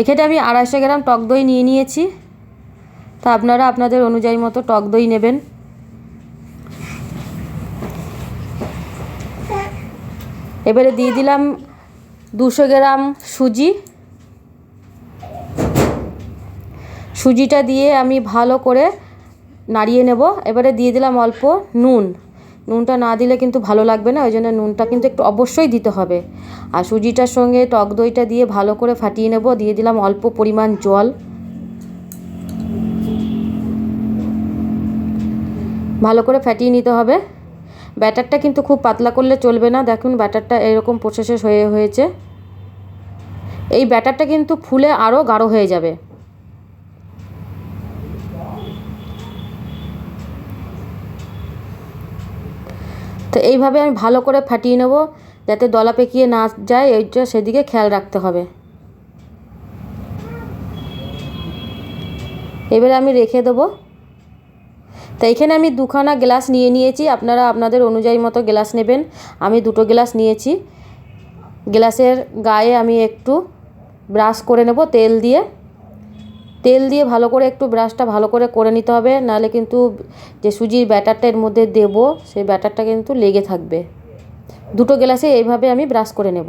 এখানে আমি আড়াইশো গ্রাম টক দই নিয়ে নিয়েছি। তা আপনারা আপনাদের অনুযায়ী মতো টক দই নেবেন। এবারে দিয়ে দিলাম দুশো গ্রাম সুজি। সুজিটা দিয়ে আমি ভালো করে নাড়িয়ে নেব। এবারে দিয়ে দিলাম অল্প নুন। নুনটা না দিলে কিন্তু ভালো লাগবে না, ওই জন্য নুনটা কিন্তু একটু অবশ্যই দিতে হবে। আর সুজিটার সঙ্গে টক দইটা দিয়ে ভালো করে ফাটিয়ে নেব, দিয়ে দিলাম অল্প পরিমাণ জল। ভালো করে ফাটিয়ে নিতে হবে। ব্যাটারটা কিন্তু খুব পাতলা করলে চলবে না, দেখুন ব্যাটারটা এরকম প্রসেসেস হয়ে, হয়েছে। এই ব্যাটারটা কিন্তু ফুলে আরও গাঢ় হয়ে যাবে। তো এইভাবে আমি ভালো করে ফাটিয়ে নেব, যাতে দলা পেকিয়ে না যায় এইটা সেদিকে খেয়াল রাখতে হবে। এবারে আমি রেখে দেবো। তো এখানে আমি দুখানা গ্লাস নিয়ে নিয়েছি, আপনারা আপনাদের অনুযায়ী মতো গ্লাস নেবেন। আমি দুটো গ্লাস নিয়েছি। গ্লাসের গায়ে আমি একটু ব্রাশ করে নেব তেল দিয়ে। তেল দিয়ে ভালো করে একটু ব্রাশটা ভালো করে করে নিতে হবে, নাহলে কিন্তু যে সুজির ব্যাটারটা এর মধ্যে দেব, সেই ব্যাটারটা কিন্তু লেগে থাকবে। দুটো গ্লাসে এইভাবে আমি ব্রাশ করে নেব।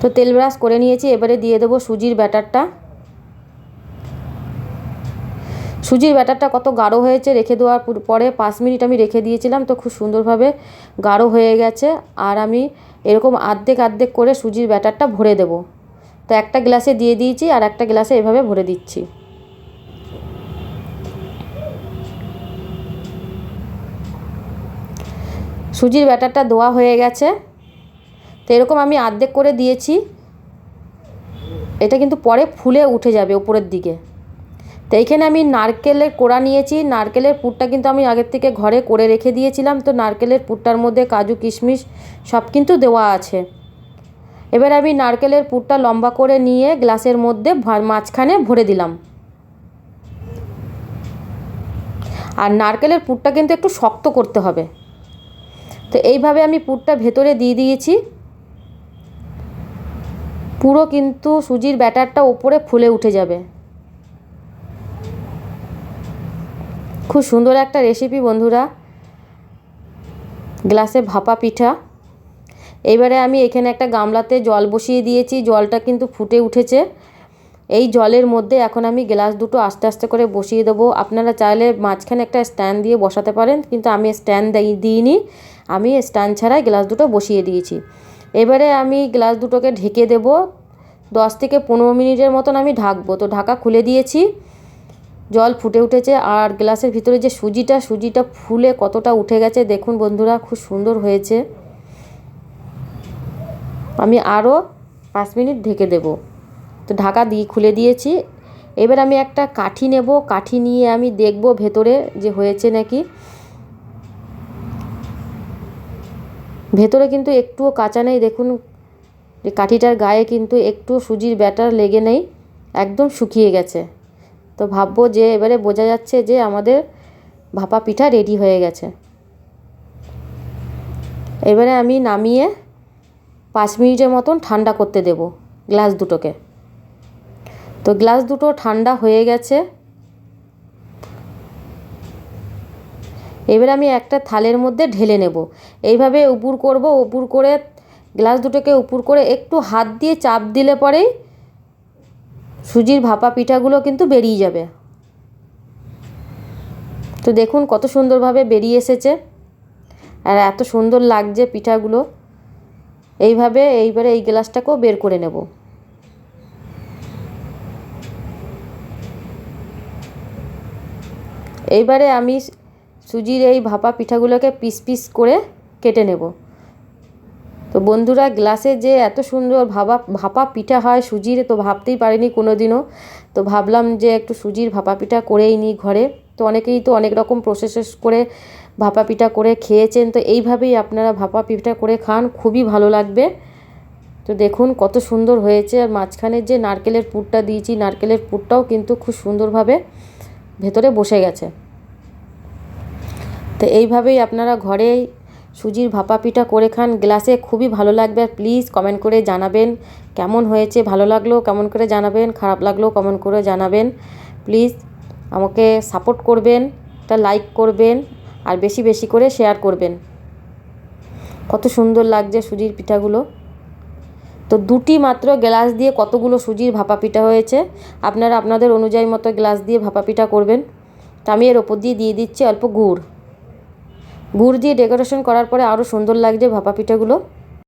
তো তেল ব্রাশ করে নিয়েছি, এবারে দিয়ে দেবো সুজির ব্যাটারটা সুজির ব্যাটারটা কত গাঢ় হয়েছে রেখে দেওয়ার পরে পাঁচ মিনিট আমি রেখে দিয়েছিলাম, তো খুব সুন্দরভাবে গাঢ় হয়ে গেছে। আর আমি এরকম আর্ধেক আর্ধেক করে সুজির ব্যাটারটা ভরে দেব। তো একটা গ্লাসে দিয়ে দিয়েছি আর একটা গ্লাসে এভাবে ভরে দিচ্ছি। সুজির ব্যাটারটা ধোয়া হয়ে গেছে। তো এরকম আমি আর্ধেক করে দিয়েছি। এটা কিন্তু পরে ফুলে উঠে যাবে উপরের দিকে। তো এইখানে আমি নারকেলের কোড়া নিয়েছি। নারকেলের পুরটা কিন্তু আমি আগের থেকে ঘরে করে রেখে দিয়েছিলাম। তো নারকেলের পুরটার মধ্যে কাজু, কিশমিশ সব কিন্তু দেওয়া আছে। এবার আমি নারকেলের পুরটা লম্বা করে নিয়ে গ্লাসের মধ্যে মাঝখানে ভরে দিলাম। আর নারকেলের পুরটা কিন্তু একটু শক্ত করতে হবে। তো এইভাবে আমি পুরটা ভেতরে দিয়ে দিয়েছি। পুরো কিন্তু সুজির ব্যাটারটা ওপরে ফুলে উঠে যাবে। খুব সুন্দর একটা রেসিপি বন্ধুরা। গ্লাসে ভাপা পিঠা। এইবারে আমি এখানে একটা গামলাতে জল বসিয়ে দিয়েছি, জলটা কিন্তু ফুটে উঠেছে। এই জলের মধ্যে এখন আমি গ্লাস দুটো আস্তে আস্তে করে বসিয়ে দেবো। আপনারা চাইলে মাঝখানে একটা স্ট্যান্ড দিয়ে বসাতে পারেন, কিন্তু আমি স্ট্যান্ড দিইনি। আমি স্ট্যান্ড ছাড়াই গ্লাস দুটো বসিয়ে দিয়েছি। এবারে আমি গ্লাস দুটোকে ঢেকে দেব। দশ থেকে পনেরো মিনিটের মতন আমি ঢাকবো। তো ঢাকা খুলে দিয়েছি। জল ফুটে উঠেছে। আর গ্লাসের ভিতরে যে সুজিটা সুজিটা ফুলে কতটা উঠে গেছে, দেখুন বন্ধুরা, খুব সুন্দর হয়েছে। আমি আরও পাঁচ মিনিট ঢেকে দেব। তো ঢাকা দিয়ে খুলে দিয়েছি। এবার আমি একটা কাঠি নেব। কাঠি নিয়ে আমি দেখব ভেতরে যে হয়েছে নাকি। ভেতরে কিন্তু একটুও কাঁচা নেই। দেখুন যে কাঠিটার গায়ে কিন্তু একটু সুজির ব্যাটার লেগে নেই। একদম শুকিয়ে গেছে। তো ভাববো যে এবারে বোঝা যাচ্ছে যে আমাদের ভাপা পিঠা রেডি হয়ে গেছে। এবারে আমি নামিয়ে পাঁচ মিনিটের মতন ঠান্ডা করতে দেব গ্লাস দুটোকে। তো গ্লাস দুটো ঠান্ডা হয়ে গেছে। এবার আমি একটা থালের মধ্যে ঢেলে নেব। এইভাবে উপুর করব, উপুর করে গ্লাস দুটোকে উপুর করে একটু হাত দিয়ে চাপ দিলে পরেই সুজির ভাপা পিঠাগুলো কিন্তু বেরিয়ে যাবে। তো দেখুন কত সুন্দরভাবে বেরিয়ে এসেছে। আর এত সুন্দর লাগছে পিঠাগুলো। এইভাবে এইবারে এই গ্লাসটাকেও বের করে নেব। এইবারে আমি সুজির এই ভাপা পিঠাগুলোকে পিস পিস করে কেটে নেব। তো বন্ধুরা, গ্লাসে যে এত সুন্দর ভাপা ভাপা পিঠা হয়, সুজির তো ভাবতেই পারিনি কোনো দিনও তো ভাবলাম যে একটু সুজির ভাপা পিঠা করেই নিই ঘরে। তো অনেকেই তো অনেক রকম প্রসেসেস করে ভাপা পিঠা করে খেয়েছেন, তো এইভাবেই আপনারা ভাপা পিঠা করে খান, খুবই ভালো লাগবে। তো দেখুন কত সুন্দর হয়েছে, আর মাঝখানের যে নারকেলের পুরটা দিয়েছি, নারকেলের পুরটাও কিন্তু খুব সুন্দরভাবে ভেতরে বসে গেছে। তো এইভাবেই আপনারা ঘরেই সুজির ভাপা পিঠা করে খান, গ্লাসে খুবই ভালো লাগবে। আর প্লিজ কমেন্ট করে জানাবেন কেমন হয়েছে, ভালো লাগল কেমন করে জানাবেন, খারাপ লাগল কমেন্ট করে জানাবেন। প্লিজ আমাকে সাপোর্ট করবেন, একটা লাইক করবেন আর বেশি বেশি করে শেয়ার করবেন। কত সুন্দর লাগছে সুজির পিঠাগুলো। তো দুটি মাত্র গ্লাস দিয়ে কতগুলো সুজির ভাপা পিঠা হয়েছে, আপনারা আপনাদের অনুযায়ী মতো গ্লাস দিয়ে ভাপা পিঠা করবেন। তো আমি এর ওপর দিয়ে দিয়ে দিচ্ছি অল্প গুড়। গুড় দিয়ে ডেকোরেশন করার পরে আরও সুন্দর লাগছে ভাপা পিঠাগুলো।